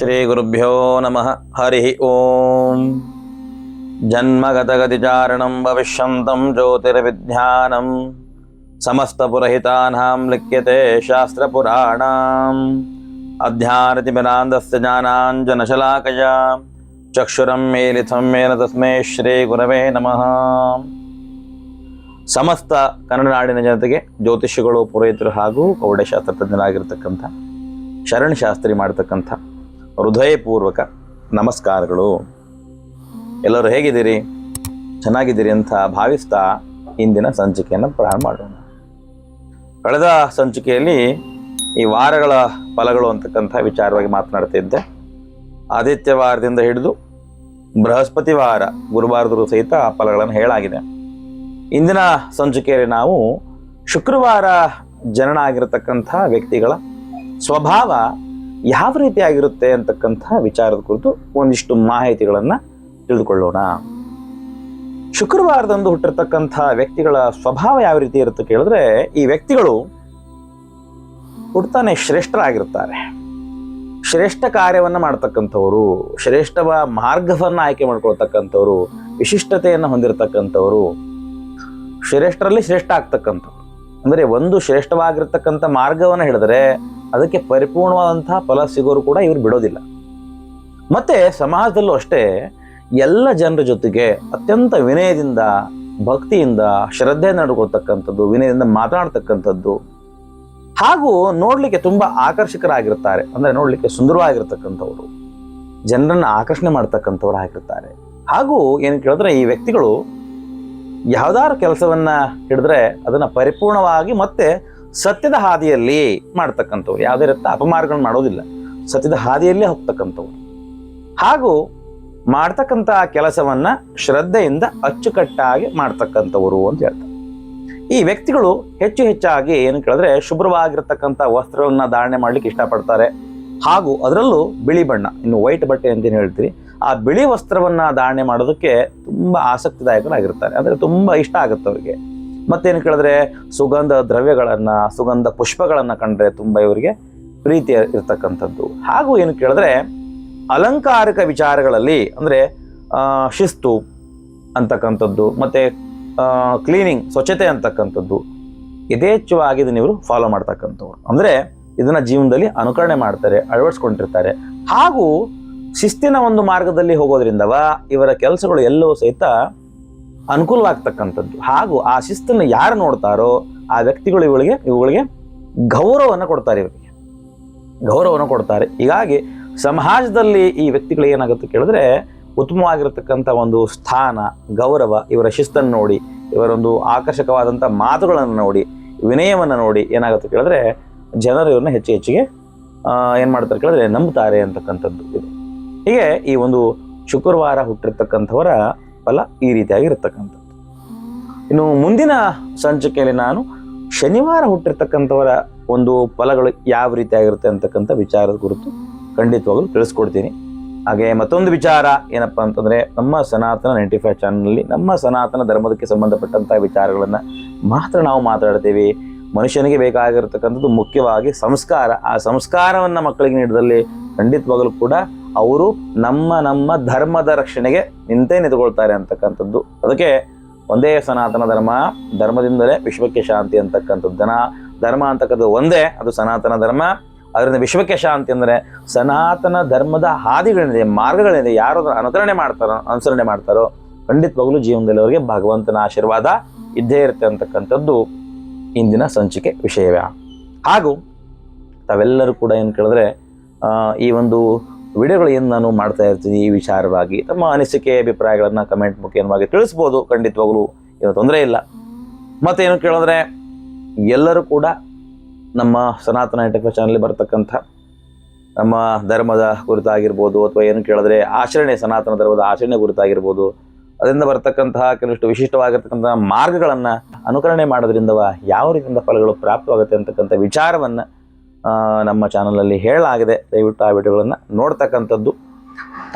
ಶ್ರೀ ಗುರುಭ್ಯೋ ನಮಃ. ಹರಿ ಓಂ. ಜನ್ಮಗತಗತಿಚಾರಣಂ ಭವಿಷ್ಯಂತಂ ಜ್ಯೋತಿರ್ವಿಜ್ಞಾನಂ. ಸಮಸ್ತಪುರಹಿತಾನಾಂ ಲಿಖ್ಯತೆ ಶಾಸ್ತ್ರ ಶಾಸ್ತ್ರಪುರಾಣಾಂ. ಅಧ್ಯಾರತಿಮಿರಾಂಧಸ್ಯ ಜ್ಞಾನಾಂಜನಶಲಾಕಯ. ಚಕ್ಷುರಂ ಮೇಲಿಥಂ ಮೇನ ತಸ್ಮೈ ಶ್ರೀ ಗುರವೇ ನಮಃ. ಸಮಸ್ತ ಕನ್ನಡ ನಾಡಿನ ಜನತೆಗೆ ಜ್ಯೋತಿಷಿಗಳು ಪುರೋಹಿತರು ಹಾಗೂ ಖಗೋಡಶಾಸ್ತ್ರ ತಜ್ಞರಾಗಿರ್ತಕ್ಕಂಥ ಶರಣ್ ಶಾಸ್ತ್ರಿ ಮಾಡ್ತಕ್ಕಂಥ ಹೃದಯಪೂರ್ವಕ ನಮಸ್ಕಾರಗಳು. ಎಲ್ಲರೂ ಹೇಗಿದ್ದೀರಿ? ಚೆನ್ನಾಗಿದ್ದೀರಿ ಅಂತ ಭಾವಿಸ್ತಾ ಇಂದಿನ ಸಂಚಿಕೆಯನ್ನು ಪ್ರಾರಂಭ ಮಾಡೋಣ. ಕಳೆದ ಸಂಚಿಕೆಯಲ್ಲಿ ಈ ವಾರಗಳ ಫಲಗಳು ಅಂತಕ್ಕಂಥ ವಿಚಾರವಾಗಿ ಮಾತನಾಡ್ತಿದ್ದೆ ಆದಿತ್ಯ ವಾರದಿಂದ ಹಿಡಿದು ಬೃಹಸ್ಪತಿ ವಾರ ಗುರುವಾರದರೂ ಸಹಿತ ಫಲಗಳನ್ನು ಹೇಳಾಗಿದೆ ಇಂದಿನ ಸಂಚಿಕೆಯಲ್ಲಿ ನಾವು ಶುಕ್ರವಾರ ಜನನ ಆಗಿರತಕ್ಕಂಥ ವ್ಯಕ್ತಿಗಳ ಸ್ವಭಾವ ಯಾವ ರೀತಿಯಾಗಿರುತ್ತೆ ಅಂತಕ್ಕಂಥ ವಿಚಾರದ ಕುರಿತು ಒಂದಿಷ್ಟು ಮಾಹಿತಿಗಳನ್ನು ತಿಳಿದುಕೊಳ್ಳೋಣ. ಶುಕ್ರವಾರದಂದು ಹುಟ್ಟಿರ್ತಕ್ಕಂಥ ವ್ಯಕ್ತಿಗಳ ಸ್ವಭಾವ ಯಾವ ರೀತಿ ಇರುತ್ತೆ ಕೇಳಿದ್ರೆ, ಈ ವ್ಯಕ್ತಿಗಳು ಹುಡ್ತಾನೆ ಶ್ರೇಷ್ಠರಾಗಿರ್ತಾರೆ. ಶ್ರೇಷ್ಠ ಕಾರ್ಯವನ್ನು ಮಾಡ್ತಕ್ಕಂಥವರು, ಶ್ರೇಷ್ಠವ ಮಾರ್ಗವನ್ನು ಆಯ್ಕೆ ಮಾಡ್ಕೊಳ್ತಕ್ಕಂಥವ್ರು, ವಿಶಿಷ್ಟತೆಯನ್ನು ಹೊಂದಿರತಕ್ಕಂಥವ್ರು, ಶ್ರೇಷ್ಠರಲ್ಲಿ ಶ್ರೇಷ್ಠ ಆಗ್ತಕ್ಕಂಥವ್ರು. ಅಂದರೆ ಒಂದು ಶ್ರೇಷ್ಠವಾಗಿರ್ತಕ್ಕಂಥ ಮಾರ್ಗವನ್ನು ಹಿಡಿದ್ರೆ ಅದಕ್ಕೆ ಪರಿಪೂರ್ಣವಾದಂತಹ ಫಲ ಸಿಗೋರು ಕೂಡ ಇವ್ರು ಬಿಡೋದಿಲ್ಲ. ಮತ್ತೆ ಸಮಾಜದಲ್ಲೂ ಅಷ್ಟೇ ಎಲ್ಲ ಜನರ ಜೊತೆಗೆ ಅತ್ಯಂತ ವಿನಯದಿಂದ, ಭಕ್ತಿಯಿಂದ, ಶ್ರದ್ಧೆ ನಡ್ಕೊಳ್ತಕ್ಕಂಥದ್ದು, ವಿನಯದಿಂದ ಮಾತನಾಡ್ತಕ್ಕಂಥದ್ದು ಹಾಗೂ ನೋಡ್ಲಿಕ್ಕೆ ತುಂಬ ಆಕರ್ಷಕರಾಗಿರ್ತಾರೆ. ಅಂದ್ರೆ ನೋಡ್ಲಿಕ್ಕೆ ಸುಂದರವಾಗಿರ್ತಕ್ಕಂಥವ್ರು. ಜನರನ್ನ ಆಕರ್ಷಣೆ ಮಾಡ್ತಕ್ಕಂಥವ್ರು ಆಗಿರ್ತಾರೆ. ಹಾಗೂ ಏನು ಕೇಳಿದ್ರೆ ಈ ವ್ಯಕ್ತಿಗಳು ಯಾವ್ದಾರು ಕೆಲಸವನ್ನ ಹಿಡಿದ್ರೆ ಅದನ್ನ ಪರಿಪೂರ್ಣವಾಗಿ ಮತ್ತೆ ಸತ್ಯದ ಹಾದಿಯಲ್ಲಿ ಮಾಡ್ತಕ್ಕಂಥವ್ರು. ಯಾವುದೇ ರೀತಿ ಅಪಮಾರ್ಗಗಳನ್ನ ಮಾಡೋದಿಲ್ಲ. ಸತ್ಯದ ಹಾದಿಯಲ್ಲೇ ಹೋಗ್ತಕ್ಕಂಥವ್ರು. ಹಾಗೂ ಮಾಡ್ತಕ್ಕಂಥ ಕೆಲಸವನ್ನ ಶ್ರದ್ಧೆಯಿಂದ ಅಚ್ಚುಕಟ್ಟಾಗಿ ಮಾಡ್ತಕ್ಕಂಥವ್ರು ಅಂತ ಹೇಳ್ತಾರೆ. ಈ ವ್ಯಕ್ತಿಗಳು ಹೆಚ್ಚು ಹೆಚ್ಚಾಗಿ ಏನು ಕೇಳಿದ್ರೆ ಶುಭ್ರವಾಗಿರ್ತಕ್ಕಂಥ ವಸ್ತ್ರಗಳನ್ನ ಧಾರಣೆ ಮಾಡ್ಲಿಕ್ಕೆ ಇಷ್ಟಪಡ್ತಾರೆ. ಹಾಗೂ ಅದರಲ್ಲೂ ಬಿಳಿ ಬಣ್ಣ, ಇನ್ನು ವೈಟ್ ಬಟ್ಟೆ ಅಂತ ಹೇಳ್ತೀರಿ, ಆ ಬಿಳಿ ವಸ್ತ್ರವನ್ನ ಧಾರಣೆ ಮಾಡೋದಕ್ಕೆ ತುಂಬಾ ಆಸಕ್ತಿದಾಯಕರಾಗಿರ್ತಾರೆ. ಅಂದ್ರೆ ತುಂಬಾ ಇಷ್ಟ ಆಗುತ್ತೆ ಅವರಿಗೆ. ಮತ್ತೇನು ಕೇಳಿದ್ರೆ ಸುಗಂಧ ದ್ರವ್ಯಗಳನ್ನು, ಸುಗಂಧ ಪುಷ್ಪಗಳನ್ನು ಕಂಡ್ರೆ ತುಂಬ ಇವರಿಗೆ ಪ್ರೀತಿ ಇರ್ತಕ್ಕಂಥದ್ದು. ಹಾಗೂ ಏನು ಕೇಳಿದ್ರೆ ಅಲಂಕಾರಿಕ ವಿಚಾರಗಳಲ್ಲಿ ಅಂದರೆ ಶಿಸ್ತು ಅಂತಕ್ಕಂಥದ್ದು, ಮತ್ತು ಕ್ಲೀನಿಂಗ್ ಸ್ವಚ್ಛತೆ ಅಂತಕ್ಕಂಥದ್ದು, ಯಥೇಚ್ಛವಾಗಿ ಇದನ್ನ ಇವರು ಫಾಲೋ ಮಾಡ್ತಕ್ಕಂಥವ್ರು. ಅಂದರೆ ಇದನ್ನು ಜೀವನದಲ್ಲಿ ಅನುಕರಣೆ ಮಾಡ್ತಾರೆ, ಅಳವಡಿಸ್ಕೊಂಡಿರ್ತಾರೆ. ಹಾಗೂ ಶಿಸ್ತಿನ ಒಂದು ಮಾರ್ಗದಲ್ಲಿ ಹೋಗೋದ್ರಿಂದವ ಇವರ ಕೆಲಸಗಳು ಎಲ್ಲವೂ ಸಹಿತ ಅನುಕೂಲವಾಗ್ತಕ್ಕಂಥದ್ದು ಹಾಗೂ ಆ ಶಿಸ್ತನ್ನು ಯಾರು ನೋಡ್ತಾರೋ ಆ ವ್ಯಕ್ತಿಗಳು ಇವಳಿಗೆ, ಇವುಗಳಿಗೆ ಗೌರವವನ್ನು ಕೊಡ್ತಾರೆ ಇವರಿಗೆ. ಗೌರವವನ್ನು ಕೊಡ್ತಾರೆ. ಹೀಗಾಗಿ ಸಮಾಜದಲ್ಲಿ ಈ ವ್ಯಕ್ತಿಗಳು ಏನಾಗುತ್ತೆ ಕೇಳಿದ್ರೆ ಉತ್ತಮವಾಗಿರತಕ್ಕಂಥ ಒಂದು ಸ್ಥಾನ, ಗೌರವ, ಇವರ ಶಿಸ್ತನ್ನು ನೋಡಿ, ಇವರೊಂದು ಆಕರ್ಷಕವಾದಂಥ ಮಾತುಗಳನ್ನು ನೋಡಿ, ವಿನಯವನ್ನು ನೋಡಿ ಏನಾಗುತ್ತೆ ಕೇಳಿದ್ರೆ ಜನರು ಇವ್ರನ್ನ ಹೆಚ್ಚು ಹೆಚ್ಚಿಗೆ ಏನು ಏನ್ ಮಾಡ್ತಾರೆ ಕೇಳಿದ್ರೆ ನಂಬ್ತಾರೆ ಅಂತಕ್ಕಂಥದ್ದು ಇದು. ಹೀಗೆ ಈ ಒಂದು ಶುಕ್ರವಾರ ಹುಟ್ಟಿರ್ತಕ್ಕಂಥವರ ಫಲ ಈ ರೀತಿಯಾಗಿ ಇರತಕ್ಕಂಥದ್ದು ಇನ್ನು ಮುಂದಿನ ಸಂಚಿಕೆಯಲ್ಲಿ ನಾನು ಶನಿವಾರ ಹುಟ್ಟಿರ್ತಕ್ಕಂಥವರ ಒಂದು ಫಲಗಳು ಯಾವ ರೀತಿಯಾಗಿರುತ್ತೆ ಅಂತಕ್ಕಂಥ ವಿಚಾರದ ಕುರಿತು ಖಂಡಿತವಾಗಲೂ ತಿಳಿಸ್ಕೊಡ್ತೀನಿ. ಹಾಗೆ ಮತ್ತೊಂದು ವಿಚಾರ ಏನಪ್ಪ ಅಂತಂದ್ರೆ ನಮ್ಮ ಸನಾತನ ನೈಂಟಿ ಫೈವ್ ಚಾನಲ್ನಲ್ಲಿ ನಮ್ಮ ಸನಾತನ ಧರ್ಮದಕ್ಕೆ ಸಂಬಂಧಪಟ್ಟಂಥ ವಿಚಾರಗಳನ್ನು ಮಾತ್ರ ನಾವು ಮಾತಾಡ್ತೀವಿ. ಮನುಷ್ಯನಿಗೆ ಬೇಕಾಗಿರತಕ್ಕಂಥದ್ದು ಮುಖ್ಯವಾಗಿ ಸಂಸ್ಕಾರ. ಆ ಸಂಸ್ಕಾರವನ್ನ ಮಕ್ಕಳಿಗೆ ನೀಡಿದಲ್ಲಿ ಖಂಡಿತವಾಗಲೂ ಕೂಡ ಅವರು ನಮ್ಮ ನಮ್ಮ ಧರ್ಮದ ರಕ್ಷಣೆಗೆ ನಿಂತೇ ನಿಂತುಕೊಳ್ತಾರೆ ಅಂತಕ್ಕಂಥದ್ದು. ಅದಕ್ಕೆ ಒಂದೇ ಸನಾತನ ಧರ್ಮ, ಧರ್ಮದಿಂದಲೇ ವಿಶ್ವಕ್ಕೆ ಶಾಂತಿ ಅಂತಕ್ಕಂಥದ್ದು. ಜನ ಧರ್ಮ ಅಂತಕ್ಕಂಥದ್ದು ಒಂದೇ, ಅದು ಸನಾತನ ಧರ್ಮ. ಅದರಿಂದ ವಿಶ್ವಕ್ಕೆ ಶಾಂತಿ ಅಂದರೆ ಸನಾತನ ಧರ್ಮದ ಹಾದಿಗಳೇನಿದೆ ಮಾರ್ಗಗಳೇನಿದೆ ಯಾರು ಅನುಕರಣೆ ಮಾಡ್ತಾರೋ, ಅನುಸರಣೆ ಮಾಡ್ತಾರೋ ಖಂಡಿತವಾಗ್ಲೂ ಜೀವನದಲ್ಲಿ ಅವರಿಗೆ ಭಗವಂತನ ಆಶೀರ್ವಾದ ಇದ್ದೇ ಇರುತ್ತೆ ಅಂತಕ್ಕಂಥದ್ದು ಇಂದಿನ ಸಂಚಿಕೆ ವಿಷಯವೇ. ಹಾಗೂ ತಾವೆಲ್ಲರೂ ಕೂಡ ಏನು ಕೇಳಿದ್ರೆ ಈ ಒಂದು ವಿಡಿಯೋಗಳು ಏನು ನಾನು ಮಾಡ್ತಾ ಇರ್ತೀನಿ ಈ ವಿಚಾರವಾಗಿ. ತಮ್ಮ ಅನಿಸಿಕೆ, ಅಭಿಪ್ರಾಯಗಳನ್ನು ಕಮೆಂಟ್ ಮುಖೇನವಾಗಿ ತಿಳಿಸ್ಬೋದು. ಖಂಡಿತವಾಗಲೂ ಏನೂ ತೊಂದರೆ ಇಲ್ಲ. ಮತ್ತೇನು ಕೇಳಿದ್ರೆ, ಎಲ್ಲರೂ ಕೂಡ ನಮ್ಮ ಸನಾತನ ಎಂಟರ್ಫೇಸ್ ಚಾನಲ್ ಬರ್ತಕ್ಕಂಥ ನಮ್ಮ ಧರ್ಮದ ಕುರಿತಾಗಿರ್ಬೋದು ಅಥವಾ ಏನು ಕೇಳಿದ್ರೆ ಆಚರಣೆ, ಸನಾತನ ಧರ್ಮದ ಆಚರಣೆ ಕುರಿತಾಗಿರ್ಬೋದು ಅದರಿಂದ ಬರ್ತಕ್ಕಂತಹ ಕೆಲವಷ್ಟು ವಿಶಿಷ್ಟವಾಗಿರ್ತಕ್ಕಂಥ ಮಾರ್ಗಗಳನ್ನು ಅನುಕರಣೆ ಮಾಡೋದ್ರಿಂದ ಯಾವ ರೀತಿಯಿಂದ ಫಲಗಳು ಪ್ರಾಪ್ತವಾಗುತ್ತೆ ಅಂತಕ್ಕಂಥ ವಿಚಾರವನ್ನು ನಮ್ಮ ಚಾನಲಲ್ಲಿ ಹೇಳಲಾಗಿದೆ. ದಯವಿಟ್ಟು ಆ ವಿಡಿಯೋಗಳನ್ನು ನೋಡ್ತಕ್ಕಂಥದ್ದು.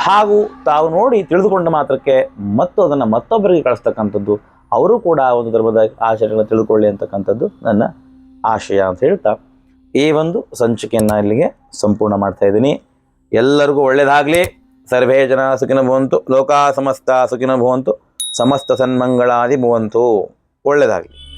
ಹಾಗೂ ತಾವು ನೋಡಿ ತಿಳಿದುಕೊಂಡ ಮಾತ್ರಕ್ಕೆ ಮತ್ತು ಅದನ್ನು ಮತ್ತೊಬ್ಬರಿಗೆ ಕಳಿಸ್ತಕ್ಕಂಥದ್ದು, ಅವರು ಕೂಡ ಒಂದು ಧರ್ಮದ ಆಚರಣೆಗಳನ್ನು ತಿಳಿದುಕೊಳ್ಳಿ ಅಂತಕ್ಕಂಥದ್ದು ನನ್ನ ಆಶಯ ಅಂತ ಹೇಳ್ತಾ, ಈ ಒಂದು ಸಂಚಿಕೆಯನ್ನು ಇಲ್ಲಿಗೆ ಸಂಪೂರ್ಣ ಮಾಡ್ತಾ ಇದ್ದೀನಿ. ಎಲ್ಲರಿಗೂ ಒಳ್ಳೆಯದಾಗಲಿ ಸರ್ವೇ ಜನ ಸುಖಿನ ಭವಂತು. ಲೋಕ ಸಮಸ್ತ ಸುಖಿನ ಭವಂತು. ಸಮಸ್ತ ಸನ್ಮಂಗಳಾದಿ ಭವಂತು. ಒಳ್ಳೇದಾಗ್ಲಿ.